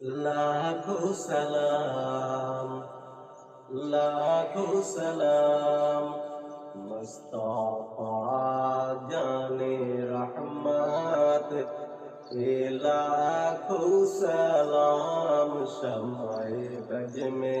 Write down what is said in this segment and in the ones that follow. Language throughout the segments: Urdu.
লাখো সালাম লাখো সালাম, মুস্তফা জানে রহমত, এ লাখো সালাম সময় বজ মে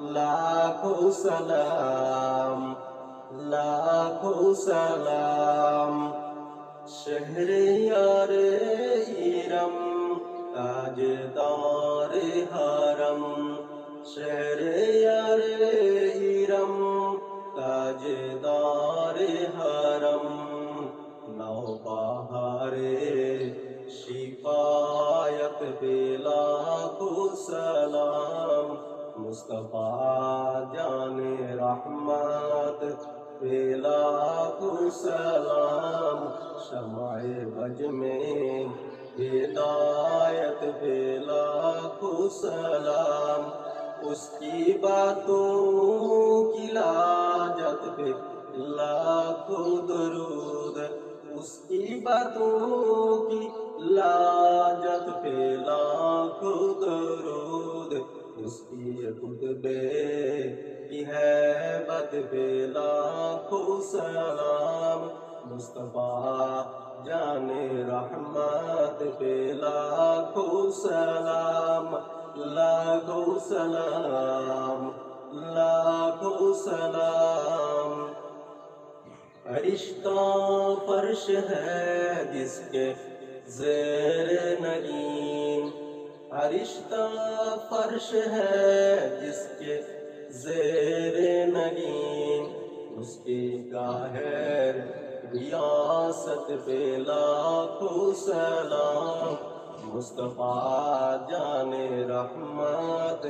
লাখো সালাম লাখো সালাম। শহরিয়ার ইরম আজ দারে হারম। শহরিয়ার ইরম আজ দারে হারম। مصطفیٰ جان رحمت بلا کو سلام، شمع بج میں ہدایت بلا کو سلام۔ اس کی باتوں کی لاجت پہ لاکھوں درود، اس کی باتوں سلام، مصطفیٰ جان رحمت پہ لاکھوں سلام لاکھوں سلام لاکھوں سلام۔ رشتہ فرش ہے جس کے زیر نگین رشتہ فرش ہے جس کے زیر کی ریاست پہ لاکھوں سلام مصطفیٰ جان رحمت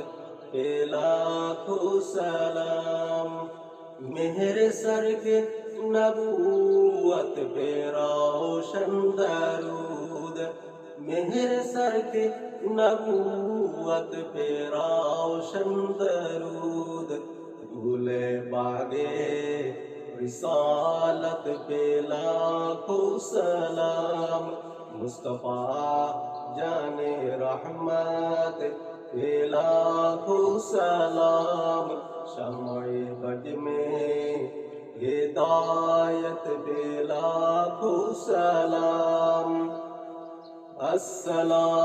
پہ لاکھوں سلام مہر سر کے نبوت پہ روشن درود۔ مہر سر کے نبوت پہ روشن درود۔ دھولے باغے رسالت پہ لاکھوں سلام۔ مصطفیٰ جان رحمت پہ لاکھوں سلام۔ شمع بج میں ہدایت پہ لاکھوں سلام۔ السلام۔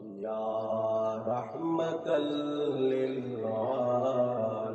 یا رحمة للعالمين